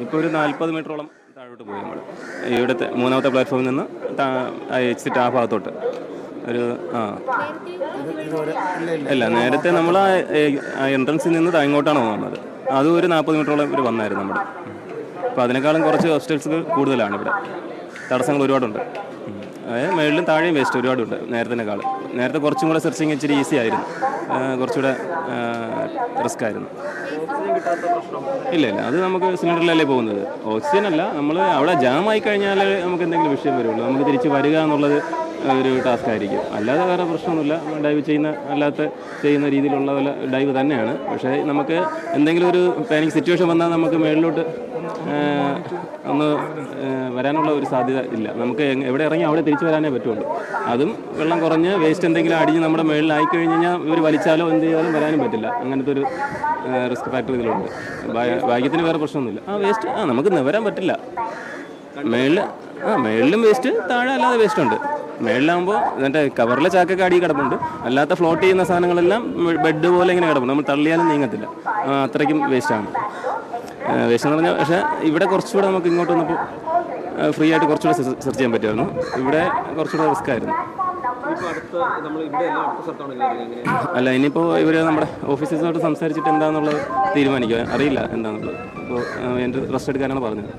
ഇപ്പോൾ ഒരു നാൽപ്പത് മീറ്ററോളം താഴോട്ട് പോയി നമ്മൾ. ഇവിടുത്തെ മൂന്നാമത്തെ പ്ലാറ്റ്ഫോമിൽ നിന്ന് എക്സിറ്റ് ആ ഭാഗത്തോട്ട്. ഒരു ആ. അല്ല നേരത്തെ നമ്മൾ ആ എൻട്രൻസിൽ നിന്ന് താങ്ങോട്ടാണ് വന്നത് അതും ഒരു നാൽപ്പത് മീറ്ററോളം ഇവർ വന്നായിരുന്നു നമ്മുടെ. അപ്പോൾ അതിനേക്കാളും കുറച്ച് ഹോസ്റ്റൽസ് കൂടുതലാണ് ഇവിടെ. തടസ്സങ്ങൾ ഒരുപാടുണ്ട്. അതായത് മേളിലും താഴെയും വേസ്റ്റ് ഒരുപാടുണ്ട് നേരത്തേക്കാൾ നേരത്തെ കുറച്ചും കൂടെ സെർച്ചിങ് ഇച്ചിരി ഈസി ആയിരുന്നു. കുറച്ചുകൂടെ റിസ്ക് ആയിരുന്നു. ഇല്ല ഇല്ല അത് നമുക്ക് സിലിണ്ടറിലല്ലേ പോകുന്നത്? ഓക്സിജൻ അല്ല നമ്മൾ അവിടെ ജാം ആയി കഴിഞ്ഞാൽ നമുക്ക് എന്തെങ്കിലും വിഷയം വരുള്ളൂ. നമുക്ക് തിരിച്ച് വരിക എന്നുള്ളത് ഒരു ടാസ്ക് ആയിരിക്കും. അല്ലാതെ വേറെ പ്രശ്നമൊന്നുമില്ല. ഡൈവ് ചെയ്യുന്ന അല്ലാത്ത ചെയ്യുന്ന രീതിയിലുള്ള ഡൈവ് തന്നെയാണ്. പക്ഷേ നമുക്ക് എന്തെങ്കിലും ഒരു പാനിക് സിറ്റുവേഷൻ വന്നാൽ നമുക്ക് മേളിലോട്ട് ഒന്ന് വരാനുള്ള ഒരു സാധ്യത ഇല്ല. നമുക്ക് എവിടെ ഇറങ്ങി അവിടെ തിരിച്ചു വരാനേ പറ്റുള്ളൂ. അതും വെള്ളം കുറഞ്ഞ് വേസ്റ്റ് എന്തെങ്കിലും അടിഞ്ഞ് നമ്മുടെ മുകളിലായി കഴിഞ്ഞ് കഴിഞ്ഞാൽ ഇവർ വലിച്ചാലോ എന്ത് ചെയ്താലും വരാനും പറ്റില്ല. അങ്ങനത്തെ ഒരു റിസ്ക് ഫാക്ടർ ഇതിലുണ്ട്. ഭാഗ്യത്തിന് വേറെ പ്രശ്നമൊന്നുമില്ല. ആ വേസ്റ്റ് ആ നമുക്ക് നിവരാൻ പറ്റില്ല. മേളിൽ ആ മേളിലും വേസ്റ്റ് താഴെ അല്ലാതെ വേസ്റ്റ് ഉണ്ട്. മേളിലാകുമ്പോൾ എന്നിട്ട് കവറിലെ ചാക്കൊക്കെ അടി കിടപ്പുണ്ട്. അല്ലാത്ത ഫ്ലോട്ട് ചെയ്യുന്ന സാധനങ്ങളെല്ലാം ബെഡ് പോലെ ഇങ്ങനെ കിടപ്പുണ്ട്. നമ്മൾ തള്ളിയാലും നീങ്ങത്തില്ല. അത്രയ്ക്കും വേസ്റ്റാണ് വേസ്റ്റ് എന്ന് പക്ഷേ ഇവിടെ കുറച്ചുകൂടെ നമുക്ക് ഇങ്ങോട്ട് വന്നപ്പോൾ ഫ്രീ ആയിട്ട് കുറച്ചുകൂടെ സെർച്ച് ചെയ്യാൻ പറ്റുമായിരുന്നു. ഇവിടെ കുറച്ചുകൂടെ റിസ്ക് ആയിരുന്നു. അല്ല ഇനിയിപ്പോൾ ഇവർ നമ്മുടെ ഓഫീസേഴ്സിനോട് സംസാരിച്ചിട്ട് എന്താണെന്നുള്ളത് തീരുമാനിക്കുക അറിയില്ല എന്താണെന്നുള്ളത് അപ്പോൾ എന്റെ റെസ്റ്റ് എടുക്കാനാണ് പറഞ്ഞത്.